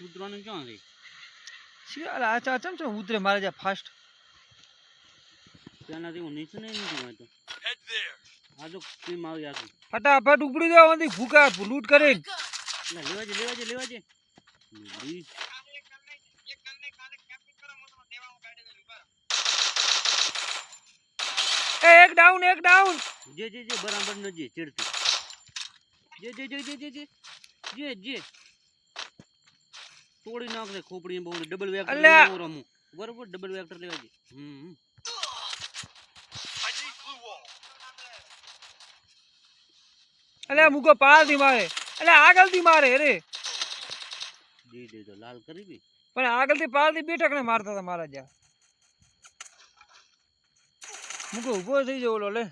ઉતરવાનું ક્યાં ઉતરે મારે જા ફાસ્ટ ત્યાંનાથી આ તો ટીમ આવી આખું ફટાફટ ઉપડી જાવ ભૂકા લૂટ કરીને લેવા જે લેવા જે લેવા જે એ એક ડાઉન એક ડાઉન જે જે જે બરાબર નજી જે ચડતી જે જે જે જે જે જે જે જે. તોડી નાખશે ખોપડી બહુ ડબલ વેક્ટર લેવો રમું. બરોબર? ડબલ વેક્ટર લેવા હમ. અલે મુકો પારથી મારે. અલે આગળથી મારે રે દે દે તો લાલ કરી બી પણ આગળથી પારથી બેઠક ને મારતા હતા મારા જ્યાં. મુકો ઊભો થઈ ઓલો લે.